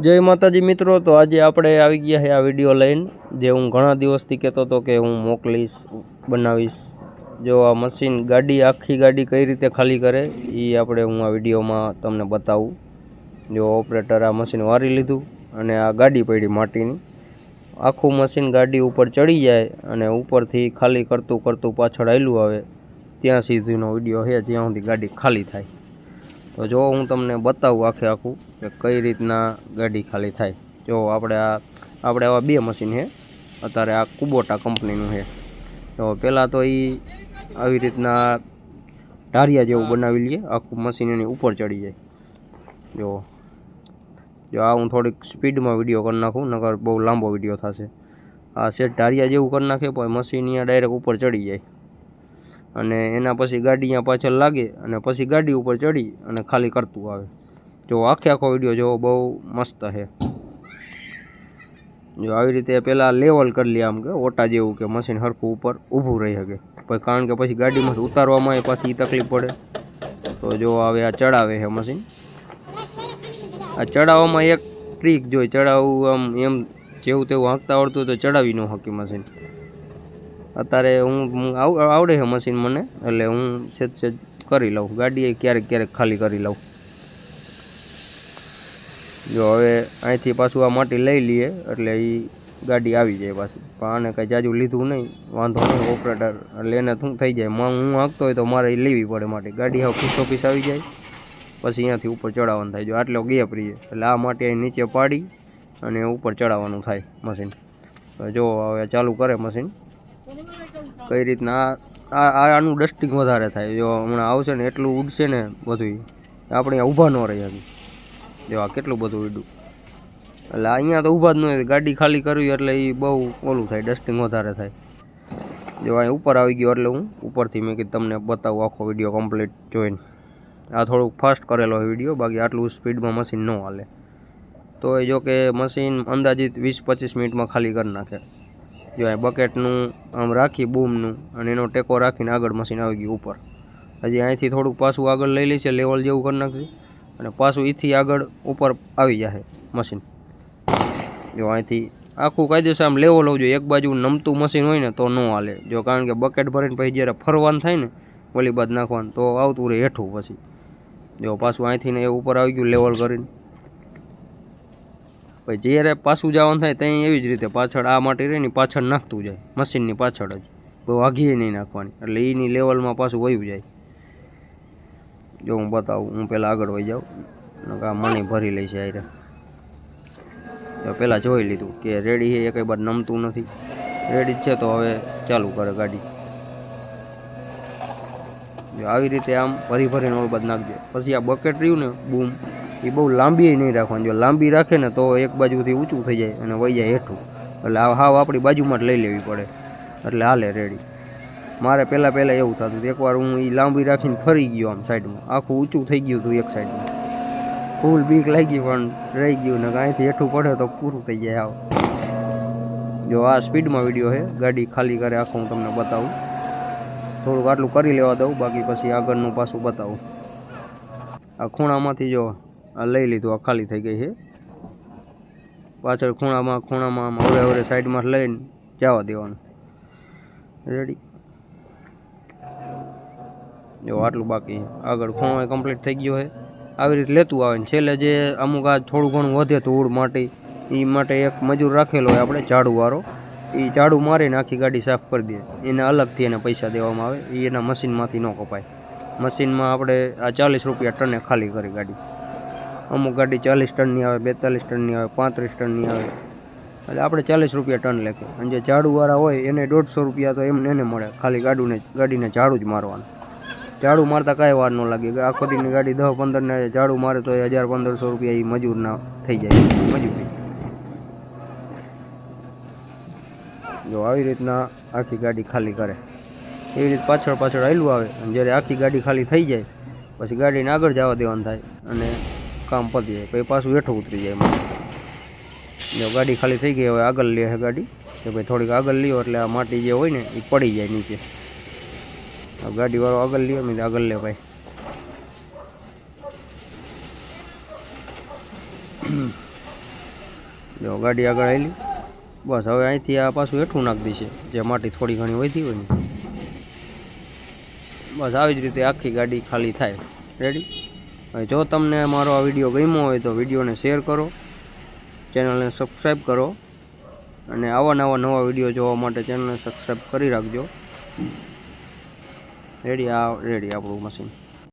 જય માતાજી મિત્રો, તો આજે આપણે આવી ગયા છે આ વીડિયો લઈને, જે હું ઘણા દિવસથી કહેતો હતો કે હું મોકલીશ, બનાવીશ. જો આ મશીન ગાડી, આખી ગાડી કઈ રીતે ખાલી કરે એ આપણે હું આ વિડીયોમાં તમને બતાવું. જો ઓપરેટર આ મશીન વારી લીધું અને આ ગાડી પડી માટીની. આખું મશીન ગાડી ઉપર ચડી જાય અને ઉપરથી ખાલી કરતું કરતું પાછળ આવેલું આવે. ત્યાં સુધીનો વીડિયો છે, જ્યાં સુધી ગાડી ખાલી થાય. તો જો હું તમને બતાવું આખે આખું કે કઈ રીતના ગાડી ખાલી થાય. જો આપણે આ, આપણે આવા બે મશીન છે. અત્યારે આ કુબોટા કંપનીનું છે. તો પહેલાં તો એ આવી રીતના ઢારિયા જેવું બનાવી લઈએ. આખું મશીન એની ઉપર ચડી જાય. જો જો આ હું થોડીક સ્પીડમાં વીડિયો કરી નાખું, નકર બહુ લાંબો વીડિયો થશે. આ સેટ ઢારિયા જેવું કરી નાખે, પણ મશીન અહીંયા ડાયરેક્ટ ઉપર ચડી જાય. અને એના પછી ગાડી અહીંયા પાછળ લાગે અને પછી ગાડી ઉપર ચડી અને ખાલી કરતું આવે. જો આખે આખો વીડિયો જોવો, બહુ મસ્ત છે. જો આવી રીતે પહેલાં લેવલ કરી લે આમ કે, ઓટા જેવું કે મશીન હરખું ઉપર ઊભું રહી શકે. પછી કારણ કે પછી ગાડીમાંથી ઉતારવામાં પાછી ઈ તકલીફ પડે. તો જો હવે આ ચડાવે છે મશીન આ ચડાવવામાં એક ટ્રીક જોઈ ચડાવવું આમ એમ જેવું તેવું હાંકતા આવડતું હોય તો ચડાવી ન હકી મશીન અત્યારે હું આવડે છે મશીન મને, એટલે હું સેજ સેજ કરી લઉં. ગાડી ક્યારેક ક્યારેક ખાલી કરી લઉં. જો હવે અહીંથી પાછું આ માટી લઈ લઈએ, એટલે એ ગાડી આવી જાય પાછી. પણ આને કંઈ જાજુ લીધું નહીં, વાંધો નહીં ઓપરેટર એટલે એને શું થઈ જાય? હું હાંકતો હોય તો મારે એ લેવી પડે માટી. ગાડી હવે પીસો ઓફિસ આવી જાય, પછી અહીંયાથી ઉપર ચડાવવાનું થાય. જો આટલો ગેપ રહીએ, એટલે આ માટી અહીં નીચે પાડી અને ઉપર ચડાવવાનું થાય મશીન જો હવે ચાલુ કરે મશીન કઈ રીતના? આ આનું ડસ્ટિંગ વધારે થાય. જો હમણાં આવશે ને, એટલું ઉડશે ને બધું આપણે અહીંયા ઊભા ન રહીએ જો આ કેટલું બધું ઉડ્યું. એટલે અહીંયા તો ઊભા જ ન ગાડી ખાલી કરવી એટલે એ બહુ ઓલું થાય ડસ્ટિંગ વધારે થાય. જો અહીં ઉપર આવી ગયો એટલે હું ઉપરથી મેં કીધું તમને બતાવું આખો વીડિયો કમ્પ્લીટ જોઈને. આ થોડુંક ફાસ્ટ કરેલો વીડિયો બાકી આટલું સ્પીડમાં મશીન ન હાલે. તો એ જો કે મશીન અંદાજિત વીસ પચીસ મિનિટમાં ખાલી કરી નાખે. જો અહીં બકેટનું આમ રાખી બૂમનું અને એનો ટેકો રાખીને આગળ મશીન આવી ગયું ઉપર. હજી અહીંથી થોડુંક પાછું આગળ લઈ લે છે લેવલ જેવું કરી નાખશે અને પાછું અહીંથી આગળ ઉપર આવી જશે મશીન જો અહીંથી આખું કાયદેસર આમ લેવલ હોવું જોઈએ. એક બાજુ નમતું મશીન હોય ને તો ન હાલે. જો કારણ કે બકેટ ભરીને પછી જ્યારે ફરવાનું થાય ને, ઓલી બાદ નાખવાનું, તો આવતું રહે હેઠું પછી. જો પાછું અહીંથી ને એ ઉપર આવી ગયું લેવલ કરીને. પછી જ્યારે પાછું જવાનું થાય ત્યાં એવી જ રીતે પાછળ આ માટી રહીને પાછળ નાખતું જાય મશીનની પાછળ જ. બહુ વાઘીએ નહીં નાખવાની, એટલે એની લેવલમાં પાછું વયું જાય. જો હું બતાવું, હું પહેલાં આગળ વહી જાઉં આ મની ભરી લઈ છે આરે તો પહેલાં જોઈ લીધું કે રેડી છે, એ કંઈ બાદ નમતું નથી. રેડી છે તો હવે ચાલુ કરે ગાડી. આવી રીતે આમ ભરી ભરીને ઓળબાદ નાખજો. પછી આ બકેટ રહ્યું ને બૂમ એ બહુ લાંબી નહીં રાખવાની. જો લાંબી રાખે ને તો એક બાજુથી ઊંચું થઈ જાય અને વહી જાય હેઠું. એટલે આ હાવ આપણી બાજુમાં જ લઈ લેવી પડે. એટલે હાલે રેડી. મારે પહેલાં પહેલાં એવું થતું હતું. એકવાર હું એ લાંબી રાખીને ફરી ગયો આમ સાઈડમાં. આખું ઊંચું થઈ ગયું હતું એક સાઈડમાં. ફૂલ બીક લાગી પણ રહી ગયું ને અહીંથી હેઠું પડે તો પૂરું થઈ જાય આવ જો આ સ્પીડમાં વીડિયો છે ગાડી ખાલી કરે આખું હું તમને બતાવું. થોડુંક આટલું કરી લેવા દઉં. બાકી પછી આગળનું પાછું બતાવું. આ ખૂણામાંથી જો લઈ લીધું, આ ખાલી થઈ ગઈ છે. પાછળ ખૂણામાં ખૂણામાં આમ હવરે હવરે સાઈડમાં લઈને જવા દેવાનું. રેડી જો આટલું બાકી આગળ ખૂણો કમ્પ્લીટ થઈ ગયો છે. આવી રીતે લેતું આવે ને છેલ્લે જે અમુક આ થોડું ઘણું વધે ધૂળ માટી એ માટે એક મજૂર રાખેલો હોય આપણે ઝાડુવાળો. એ ઝાડુ મારીને આખી ગાડી સાફ કરી દે. એને અલગથી એને પૈસા દેવામાં આવે. એ એના મશીનમાંથી ન કપાય. મશીનમાં આપણે આ ચાલીસ રૂપિયા ટને ખાલી કરી ગાડી. અમુક ગાડી ચાલીસ ટનની આવે, બેતાલીસ ટનની આવે, પાંત્રીસ ટનની આવે. એટલે આપણે ચાલીસ રૂપિયા ટન લેખે અને જે ઝાડુવાળા હોય એને દોઢસો રૂપિયા તો એમને એને મળે. ખાલી ગાડીને ગાડીને ઝાડુ જ મારવાનું. ઝાડુ મારતા કાંઈ વાર ન લાગે. આખો દીની ગાડી દસ પંદરને ઝાડુ મારે તો હજાર પંદરસો રૂપિયા એ મજૂરના થઈ જાય. મજૂરી જો આવી રીતના આખી ગાડી ખાલી કરે. એવી રીતે પાછળ પાછળ આવેલું આવે. અને જ્યારે આખી ગાડી ખાલી થઈ જાય, પછી ગાડીને આગળ જવા દેવાનું થાય. અને કામ પતી જાય, પછી પાછું હેઠું ઉતરી જાય એમાં. ગાડી ખાલી થઈ ગઈ, હવે આગળ લે ગાડી. કે ભાઈ થોડીક આગળ લ્યો, એટલે આ માટી જે હોય ને એ પડી જાય નીચે. ગાડીવાળો આગળ લ્યો મેં આગળ લે ભાઈ. જો ગાડી આગળ આવેલી બસ હવે અહીંથી આ પાછું હેઠું નાખી દઈશે, જે માટી થોડી ઘણી વધી હોય ને. બસ આવી જ રીતે આખી ગાડી ખાલી થાય. રેડી જો તમને મારો આ વીડિયો ગમ્યો હોય તો વિડીયોને શેર કરો, ચેનલને સબસ્ક્રાઈબ કરો, અને આવા નવા નવા વીડિયો જોવા માટે ચેનલને સબસ્ક્રાઈબ કરી રાખજો. રેડી, આ રેડી આપણું મશીન.